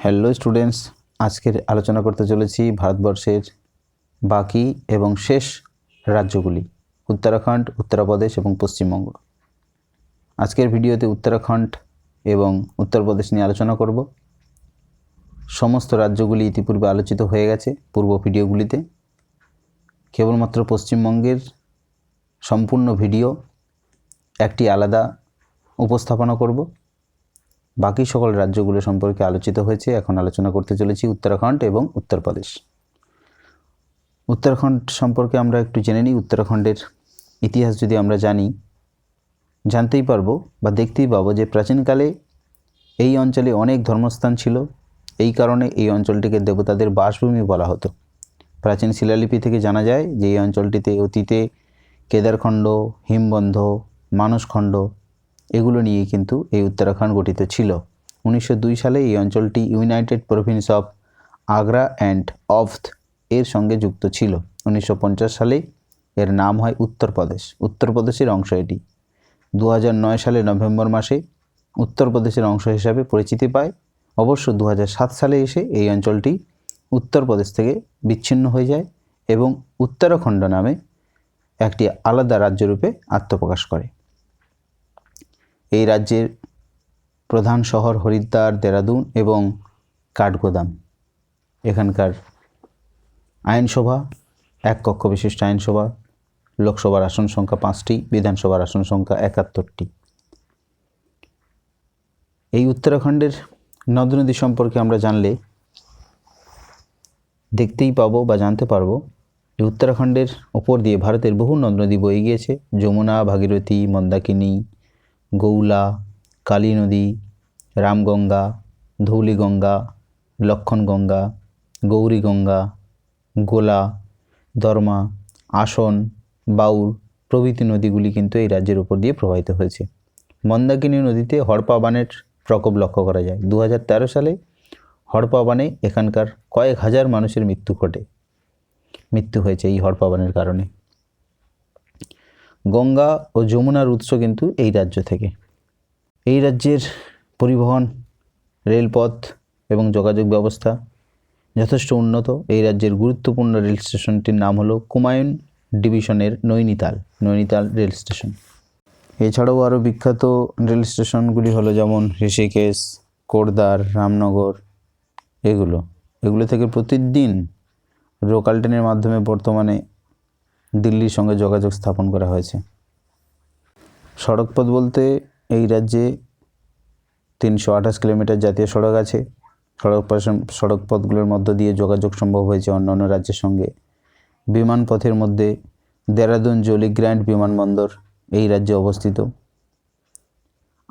Hello students আজকের আলোচনা করতে চলেছি ভারতবর্ষের বাকি এবং শেষ রাজ্যগুলি, উত্তরাখণ্ড, উত্তরপ্রদেশ এবং পশ্চিমবঙ্গ। আজকের ভিডিওতে উত্তরাখণ্ড এবং উত্তরপ্রদেশ নিয়ে আলোচনা করব। সমস্ত রাজ্যগুলি ইতিপূর্বে আলোচিত হয়ে গেছে পূর্ব ভিডিওগুলিতে। কেবলমাত্র পশ্চিমবঙ্গের সম্পূর্ণ ভিডিও একটি আলাদা উপস্থাপনা করব। বাকি সকল রাজ্যগুলো সম্পর্কে আলোচিত হয়েছে। এখন আলোচনা করতে চলেছি উত্তরাখণ্ড এবং উত্তরপ্রদেশ। উত্তরাখণ্ড সম্পর্কে আমরা একটু জেনে নিই। উত্তরাখণ্ডের ইতিহাস যদি আমরা জানি, জানতেই পারব বা দেখতেই পাবো যে প্রাচীনকালে এই অঞ্চলে অনেক ধর্মস্থান ছিল। এই কারণে এই অঞ্চলটিকে দেবতাদের বাসভূমি বলা হতো। প্রাচীন শিলালিপি থেকে জানা যায় যে এই অঞ্চলটিতে অতীতে কেদারখণ্ড, হিমবন্ধ, মানসখণ্ড এগুলো নিয়ে কিন্তু এই উত্তরাখণ্ড গঠিত ছিল। উনিশশো দুই সালে এই অঞ্চলটি United Province of Agra and Oudh এর সঙ্গে যুক্ত ছিল। উনিশশো পঞ্চাশ সালে এর নাম হয় উত্তরপ্রদেশ। উত্তরপ্রদেশের অংশ এটি। দু সালে নভেম্বর মাসে উত্তরপ্রদেশের অংশ হিসাবে পরিচিতি পায়। অবশ্য দু হাজার সাত সালে এসে এই অঞ্চলটি উত্তরপ্রদেশ থেকে বিচ্ছিন্ন হয়ে যায় এবং উত্তরাখণ্ড নামে একটি আলাদা রাজ্যরূপে আত্মপ্রকাশ করে। এই রাজ্যের প্রধান শহর হরিদ্বার, দেরাদুন এবং কাঠগোদাম। এখানকার আইনসভা, এক কক্ষ বিশিষ্ট আইনসভা, লোকসভার আসন সংখ্যা পাঁচটি, বিধানসভার আসন সংখ্যা একাত্তরটি। এই উত্তরাখণ্ডের নদ নদী সম্পর্কে আমরা জানলে দেখতেই পাবো বা জানতে পারব যে উত্তরাখণ্ডের ওপর দিয়ে ভারতের বহু নদ নদী বয়ে গিয়েছে। যমুনা, ভাগীরথী, মন্দাকিনী গৌলা, কালী নদী, রামগঙ্গা, ধৌলিগঙ্গা, লক্ষণগঙ্গা, গৌরীগঙ্গা, গোলা, দর্মা, আসন, বাউল প্রভৃতি নদীগুলি কিন্তু এই রাজ্যের উপর দিয়ে প্রবাহিত হয়েছে। মন্দাকিনী নদীতে হড়পা বানের প্রকোপ লক্ষ্য করা যায়। দু হাজার তেরো সালে হড়পা বানে এখানকার কয়েক হাজার মানুষের মৃত্যু ঘটে। মৃত্যু হয়েছে এই হড়পা বানের কারণে। গঙ্গা ও যমুনার উৎস কিন্তু এই রাজ্য থেকে। এই রাজ্যের পরিবহন, রেলপথ এবং যোগাযোগ ব্যবস্থা যথেষ্ট উন্নত। এই রাজ্যের গুরুত্বপূর্ণ রেল স্টেশনটির নাম হলো কুমায়ুন ডিভিশনের নৈনিতাল নৈনিতাল রেল স্টেশন। এছাড়াও আরও বিখ্যাত রেল স্টেশনগুলি হলো যেমন ঋষিকেশ কোরদার রামনগর, এগুলো। এগুলো থেকে প্রতিদিন লোকাল ট্রেনের মাধ্যমে বর্তমানে দিল্লির সঙ্গে যোগাযোগ স্থাপন করা হয়েছে। সড়কপথ বলতে এই রাজ্যে তিনশো আঠাশ কিলোমিটার জাতীয় সড়ক আছে। সড়ক সড়ক পথগুলোর মধ্য দিয়ে যোগাযোগ সম্ভব হয়েছে অন্য অন্য রাজ্যের সঙ্গে। বিমানপথের মধ্যে দেরাদুন জলি গ্র্যান্ড বিমানবন্দর এই রাজ্যে অবস্থিত।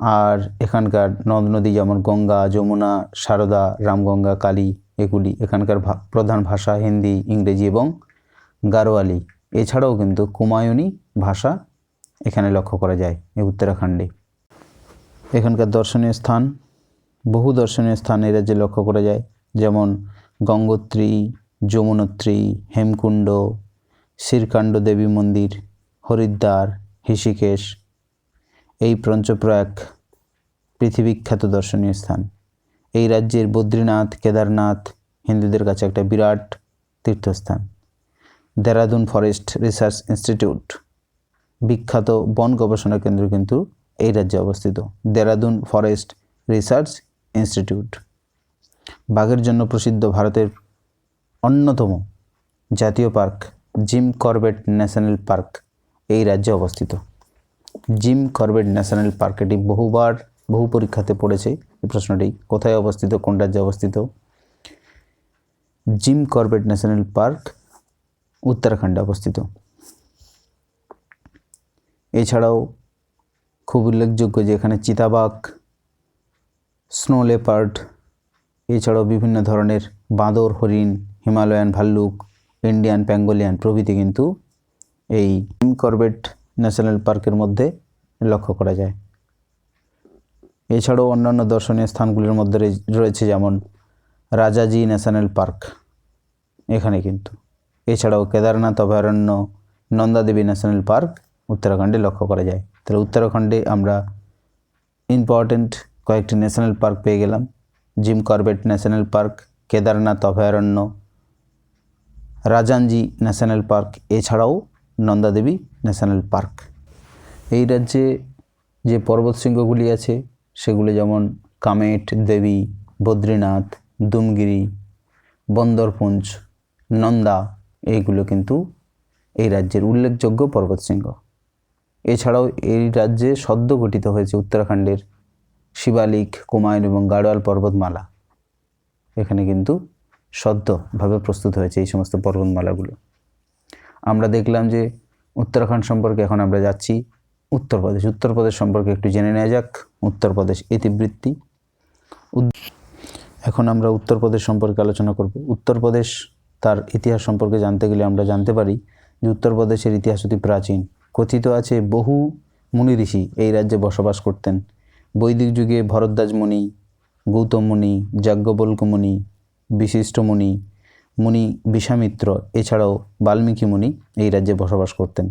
আর এখানকার নদ নদী যেমন গঙ্গা, যমুনা, সারদা, রামগঙ্গা, কালী, এগুলি এখানকার প্রধান ভাষা হিন্দি, ইংরেজি এবং গারোয়ালি। এছাড়াও কিন্তু কুমায়ুনি ভাষা এখানে লক্ষ্য করা যায়, এই উত্তরাখণ্ডে। এখানকার দর্শনীয় স্থান, বহু দর্শনীয় স্থান এই রাজ্যে লক্ষ্য করা যায়, যেমন গঙ্গোত্রী, যমুনোত্রী, হেমকুণ্ড, শ্রীকাণ্ড দেবী মন্দির, হরিদ্বার ঋষিকেশ এই পঞ্চপ্রয়াগ পৃথিবীখ্যাত দর্শনীয় স্থান। এই রাজ্যের বদ্রীনাথ, কেদারনাথ, হিন্দুদের কাছে একটা বিরাট তীর্থস্থান। Dehradun forest research institute. বিখ্যাত বন গবেষণা কেন্দ্র কিন্তু এই রাজ্যে অবস্থিত। Dehradun forest research institute. বাঘের জন্য প্রসিদ্ধ ভারতের অন্যতম জাতীয় park Jim Corbett national park এই রাজ্যে অবস্থিত। জিম করবেট ন্যাশনাল পার্ক এটি বহুবার বহু পরীক্ষাতে পড়েছে। এই প্রশ্নটি, কোথায় অবস্থিত, কোন রাজ্যে অবস্থিত? জিম করবেট ন্যাশনাল পার্ক উত্তরাখণ্ডে অবস্থিত। এছাড়াও খুব উল্লেখযোগ্য যে এখানে চিতাবাঘ, স্নো লেপার্ড, এছাড়াও বিভিন্ন ধরনের বাঁদর, হরিণ, হিমালয়ান ভাল্লুক, ইন্ডিয়ান প্যাঙ্গোলিয়ান প্রভৃতি কিন্তু এই করবেট ন্যাশনাল পার্কের মধ্যে লক্ষ্য করা যায়। এছাড়াও অন্যান্য দর্শনীয় স্থানগুলির মধ্যে রয়েছে যেমন রাজাজি ন্যাশনাল পার্ক, এখানে কিন্তু। এছাড়াও কেদারনাথ অভয়ারণ্য, নন্দাদেবী ন্যাশনাল পার্ক, উত্তরাখণ্ডে লক্ষ্য করা যায়। তাহলে উত্তরাখণ্ডে আমরা ইম্পর্ট্যান্ট কয়েকটি ন্যাশনাল পার্ক পেয়ে গেলাম। Jim Corbett national park, Kedarnath অভয়ারণ্য, রাজানজি ন্যাশনাল পার্ক, এছাড়াও নন্দাদেবী ন্যাশনাল পার্ক। এই রাজ্যে যে পর্বত শৃঙ্গগুলি আছে, সেগুলি যেমন কামেট, দেবী, বদ্রীনাথ, দুমগিরি, বন্দরপুঞ্জ, নন্দা এইগুলো কিন্তু এই রাজ্যের উল্লেখযোগ্য পর্বতশৃঙ্গ এছাড়াও এই রাজ্যে সদ্য গঠিত হয়েছে উত্তরাখণ্ডের শিবালিক কুমায়ুন এবং গাড়োয়াল পর্বতমালা। এখানে কিন্তু সদ্যভাবে প্রস্তুত হয়েছে এই সমস্ত পর্বতমালাগুলো। আমরা দেখলাম যে উত্তরাখণ্ড সম্পর্কে এখন আমরা যাচ্ছি উত্তরপ্রদেশ। উত্তরপ্রদেশ সম্পর্কে একটু জেনে নেওয়া যাক। উত্তরপ্রদেশ ইতিবৃত্তি এখন আমরা উত্তরপ্রদেশ সম্পর্কে আলোচনা করব। উত্তরপ্রদেশ তার ইতিহাস সম্পর্কে জানতে গেলে আমরা জানতে পারি যে উত্তরপ্রদেশের ইতিহাস অতি প্রাচীন। কথিত আছে বহু মুনি ঋষি এই রাজ্যে বসবাস করতেন। বৈদিক যুগে ভরদ্বাজ মুনি, গৌতম মুনি, যাজ্ঞবল্ক মুনি, বিশিষ্ট মুনি মুনি বিশ্বামিত্র এছাড়াও বাল্মীকি মুনি এই রাজ্যে বসবাস করতেন।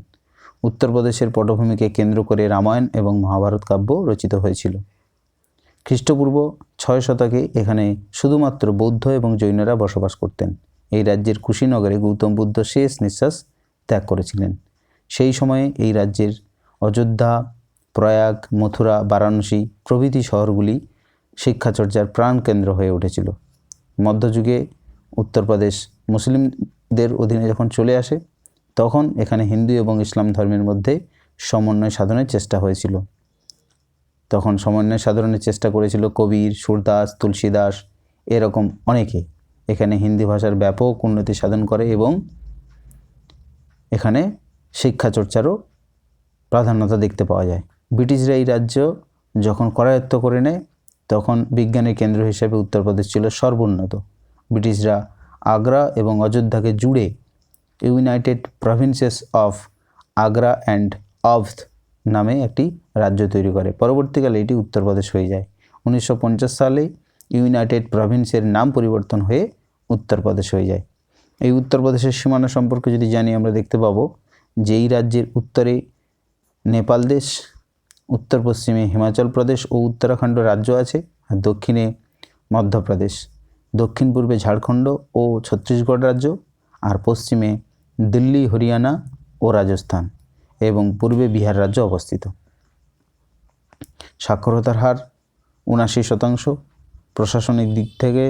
উত্তরপ্রদেশের পটভূমিকে কেন্দ্র করে রামায়ণ এবং মহাভারত কাব্য রচিত হয়েছিল। খ্রিস্টপূর্ব ছয় শতকে এখানে শুধুমাত্র বৌদ্ধ এবং জৈনরা বসবাস করতেন। এই রাজ্যের কুশীনগরে গৌতম বুদ্ধ শেষ নিঃশ্বাস ত্যাগ করেছিলেন। সেই সময়ে এই রাজ্যের অযোধ্যা, প্রয়াগ, মথুরা, বারাণসী প্রভৃতি শহরগুলি শিক্ষাচর্চার প্রাণকেন্দ্র হয়ে উঠেছিল। মধ্যযুগে উত্তরপ্রদেশ মুসলিমদের অধীনে যখন চলে আসে, তখন এখানে হিন্দু এবং ইসলাম ধর্মের মধ্যে সমন্বয় সাধনের চেষ্টা হয়েছিল। তখন সমন্বয় সাধনের চেষ্টা করেছিল কবির, সুরদাস, তুলসীদাস, এরকম অনেকে। এখানে হিন্দি ভাষার ব্যাপক উন্নতি সাধন করে এবং এখানে শিক্ষা চর্চারও প্রাধান্যতা দেখতে পাওয়া যায়। ব্রিটিশরা এই রাজ্য যখন করায়ত্ত করে নেয়, তখন বিজ্ঞানের কেন্দ্র হিসেবে উত্তরপ্রদেশ ছিল সর্বোন্নত। ব্রিটিশরা আগ্রা এবং অযোধ্যাকে জুড়ে United Provinces of Agra and Awadh নামে একটি রাজ্য তৈরি করে। পরবর্তীকালে এটি উত্তরপ্রদেশ হয়ে যায়। উনিশশো পঞ্চাশ সালে ইউনাইটেড প্রভিন্সের নাম পরিবর্তন হয়ে উত্তরপ্রদেশ হয়ে যায়। এই উত্তরপ্রদেশের সীমানা সম্পর্কে যদি জানি, আমরা দেখতে পাবো যে এই রাজ্যের উত্তরে নেপাল দেশ উত্তর পশ্চিমে হিমাচল প্রদেশ ও উত্তরাখণ্ড রাজ্য আছে আর দক্ষিণে মধ্যপ্রদেশ। দক্ষিণ পূর্বে ঝাড়খণ্ড ও ছত্তিশগড় রাজ্য আর পশ্চিমে দিল্লি, হরিয়ানা ও রাজস্থান এবং পূর্বে বিহার রাজ্য অবস্থিত। সাক্ষরতার হার উনাশি শতাংশ। প্রশাসনিক দিক থেকে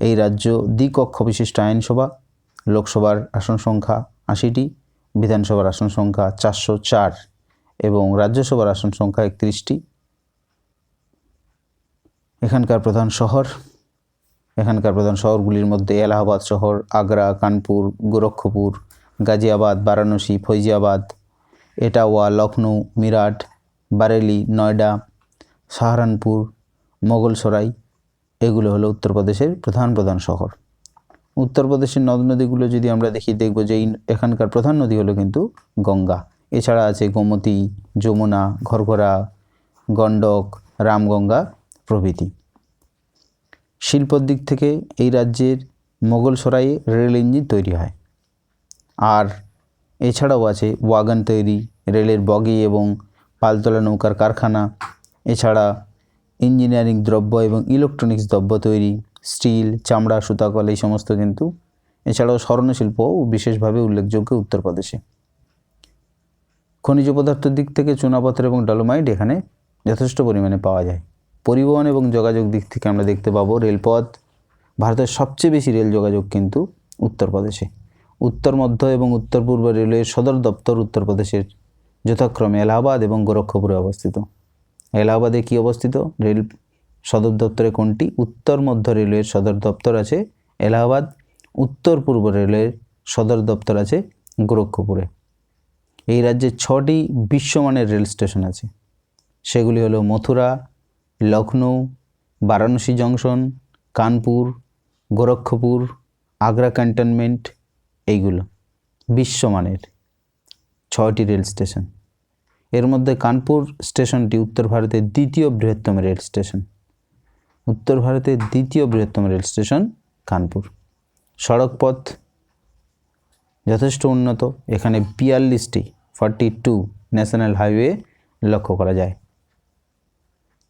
এই রাজ্য দ্বিকক্ষ বিশিষ্ট আইনসভা, লোকসভার আসন সংখ্যা আশিটি, বিধানসভার আসন সংখ্যা চারশো চার এবং রাজ্যসভার আসন সংখ্যা একত্রিশটি। এখানকার প্রধান শহর, এখানকার প্রধান শহরগুলির মধ্যে এলাহাবাদ শহর, আগ্রা, কানপুর, গোরক্ষপুর, গাজিয়াবাদ, বারাণসী, ফৈজিয়াবাদ, এটাওয়া লখনৌ মিরাট, বারেলি, নয়ডা, সাহারানপুর, মোগলসরাই এগুলো হলো উত্তরপ্রদেশের প্রধান প্রধান শহর। উত্তরপ্রদেশের নদ নদীগুলো যদি আমরা দেখি, দেখব যে এখানকার প্রধান নদী হলো কিন্তু গঙ্গা। এছাড়া আছে গোমতী, যমুনা, ঘরঘরা, গণ্ডক, রামগঙ্গা প্রভৃতি। শিল্পর দিক থেকে এই রাজ্যের মোগল মোগলসরাইয়ে রেল ইঞ্জিন তৈরি হয়। আর এছাড়াও আছে ওয়াগন তৈরি, রেলের বগি এবং পালতোলা নৌকার কারখানা। এছাড়া ইঞ্জিনিয়ারিং দ্রব্য এবং ইলেকট্রনিক্স দ্রব্য তৈরি, স্টিল, চামড়া, সুতাকল এই সমস্ত কিন্তু, এছাড়াও স্বর্ণশিল্পও বিশেষভাবে উল্লেখযোগ্য উত্তরপ্রদেশে। খনিজ পদার্থের দিক থেকে চুনাপথর এবং ডলোমাইট এখানে যথেষ্ট পরিমাণে পাওয়া যায়। পরিবহন এবং যোগাযোগ দিক থেকে আমরা দেখতে পাবো রেলপথ, ভারতের সবচেয়ে বেশি রেল যোগাযোগ কিন্তু উত্তরপ্রদেশে। উত্তর, মধ্য এবং উত্তর পূর্ব রেলের সদর দপ্তর উত্তরপ্রদেশের যথাক্রমে এলাহাবাদ এবং গোরক্ষপুরে অবস্থিত। এলাহাবাদে কি অবস্থিত? রেল সদর দপ্তরে কোনটি? উত্তর মধ্য রেলওয়ের সদর দপ্তর আছে এলাহাবাদ, উত্তর পূর্ব রেলের সদর দপ্তর আছে গোরক্ষপুরে। এই রাজ্যে ছটি বিশ্বমানের রেল স্টেশন আছে। সেগুলি হলো মথুরা লখনৌ বারাণসী জংশন, কানপুর, গোরক্ষপুর, আগ্রা ক্যান্টনমেন্ট, এইগুলো বিশ্বমানের ছয়টি রেল স্টেশন। এর মধ্যে কানপুর স্টেশনটি উত্তর ভারতের দ্বিতীয় বৃহত্তম রেল স্টেশন। উত্তর ভারতের দ্বিতীয় বৃহত্তম রেল স্টেশন কানপুর। সড়ক পথ যথেষ্ট উন্নত। এখানে বিয়াল্লিশটি ফর্টি টু ন্যাশনাল হাইওয়ে লক্ষ্য করা যায়।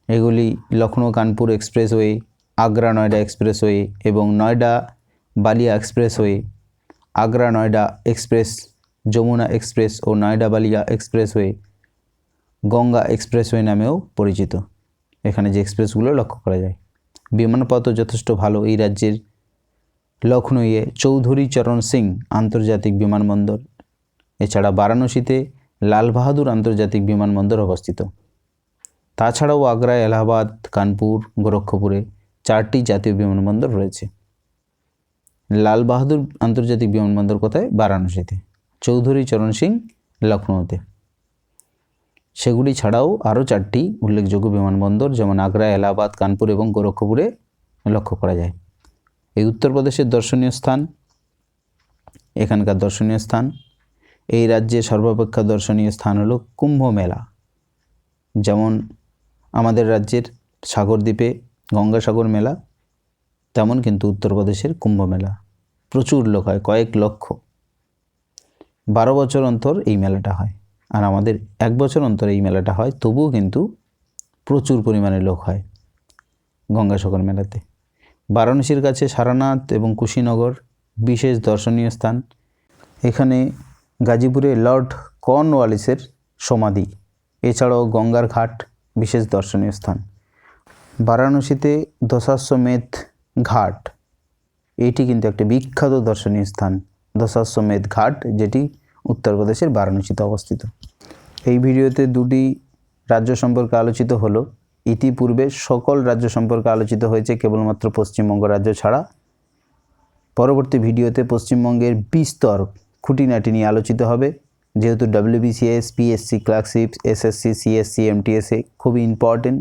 এগুলি লখনৌ কানপুর এক্সপ্রেসওয়ে, আগ্রা নয়ডা এক্সপ্রেসওয়ে এবং Noida Ballia expressway, Agra Noida express, Yamuna express ও নয়ডা বালিয়া এক্সপ্রেসওয়ে গঙ্গা এক্সপ্রেসওয়ে নামেও পরিচিত। এখানে যে এক্সপ্রেসগুলো লক্ষ্য করা যায়। বিমানপথও যথেষ্ট ভালো। এই রাজ্যের লখনৌয়ে চৌধুরী চরণ সিং আন্তর্জাতিক বিমানবন্দর। এছাড়া বারাণসীতে লাল বাহাদুর আন্তর্জাতিক বিমানবন্দর অবস্থিত। তাছাড়াও আগ্রা, এলাহাবাদ, কানপুর, গোরক্ষপুরে চারটি জাতীয় বিমানবন্দর রয়েছে। লাল বাহাদুর আন্তর্জাতিক বিমানবন্দর কোথায়? বারাণসীতে। চৌধুরী চরণ সিং লখনৌতে সেগুলি ছাড়াও আরও চারটি উল্লেখযোগ্য বিমানবন্দর, যেমন আগ্রা, এলাহাবাদ, কানপুর এবং গোরক্ষপুরে লক্ষ্য করা যায়। এই উত্তরপ্রদেশের দর্শনীয় স্থান, এখানকার দর্শনীয় স্থান, এই রাজ্যের সর্বাপেক্ষা দর্শনীয় স্থান হলো কুম্ভ মেলা যেমন আমাদের রাজ্যের সাগরদ্বীপে গঙ্গাসাগর মেলা, তেমন কিন্তু উত্তরপ্রদেশের কুম্ভ মেলা প্রচুর লোক হয়, কয়েক লক্ষ। বারো বছর অন্তর এই মেলাটা হয়। আর আমাদের এক বছর অন্তরে এই মেলাটা হয়, তবুও কিন্তু প্রচুর পরিমাণে লোক হয় গঙ্গাসাগর মেলাতে। বারাণসীর কাছে সারানাথ এবং কুশীনগর বিশেষ দর্শনীয় স্থান। এখানে গাজীপুরে লর্ড কর্নওয়ালিসের সমাধি, এছাড়াও গঙ্গার ঘাট বিশেষ দর্শনীয় স্থান। বারাণসীতে দশাশ্বমেধ ঘাট, এটি কিন্তু একটি বিখ্যাত দর্শনীয় স্থান। দশাশ্বমেধ ঘাট, যেটি উত্তরপ্রদেশের বারাণসীতে অবস্থিত। এই ভিডিওতে দুটি রাজ্য সম্পর্কে আলোচিত হলো। ইতিপূর্বে সকল রাজ্য সম্পর্কে আলোচিত হয়েছে কেবলমাত্র পশ্চিমবঙ্গ রাজ্য ছাড়া। পরবর্তী ভিডিওতে পশ্চিমবঙ্গের বিস্তর খুঁটিনাটি নিয়ে আলোচিত হবে। যেহেতু WBCS PSC clerkship SSC CSC এমটিএসএ খুবই ইম্পর্টেন্ট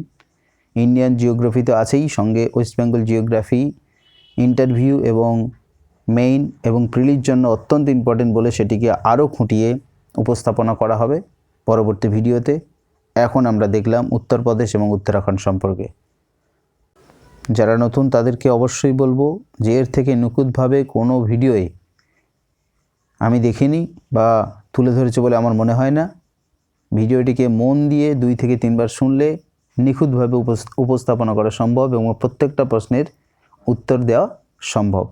ইন্ডিয়ান জিওগ্রাফি তো আছেই। সঙ্গে ওয়েস্ট বেঙ্গল জিওগ্রাফি ইন্টারভিউ এবং মেইন এবং প্রিলির জন্য অত্যন্ত ইম্পর্টেন্ট বলে সেটিকে আরও খুঁটিয়ে উপস্থাপনা করা হবে পরবর্তী ভিডিওতে। এখন আমরা দেখলাম উত্তরপ্রদেশ এবং উত্তরাখণ্ড সম্পর্কে। যারা নতুন তাদেরকে অবশ্যই বলব যে এর থেকে নিখুঁতভাবে কোনো ভিডিওয়ে আমি দেখিনি বা তুলে ধরেছে বলে আমার মনে হয় না। ভিডিওটিকে মন দিয়ে দুই থেকে তিনবার শুনলে নিখুঁতভাবে উপস্থাপনা করা সম্ভব এবং প্রত্যেকটা প্রশ্নের উত্তর দেওয়া সম্ভব।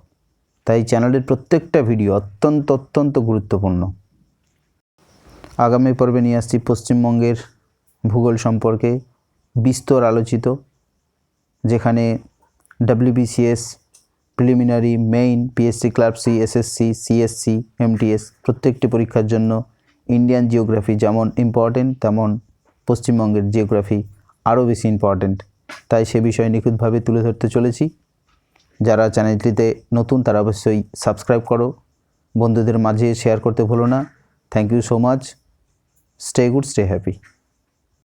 তাই চ্যানেলের প্রত্যেকটা ভিডিও অত্যন্ত অত্যন্ত গুরুত্বপূর্ণ। আগামী পর্বে নিয়ে আসছি পশ্চিমবঙ্গের ভূগোল সম্পর্কে বিস্তর আলোচিত, যেখানে WBCS preliminary main PSC clerkship SSC CSC MTS প্রত্যেকটি পরীক্ষার জন্য ইন্ডিয়ান জিওগ্রাফি যেমন ইম্পর্টেন্ট তেমন পশ্চিমবঙ্গের জিওগ্রাফি আরও বেশি ইম্পর্টেন্ট তাই সে বিষয়ে নিখুঁতভাবে তুলে ধরতে চলেছি। যারা চ্যানেলটিতে নতুন তারা অবশ্যই সাবস্ক্রাইব করো। বন্ধুদের মাঝে শেয়ার করতে ভুলো না। Thank you so much stay good stay happy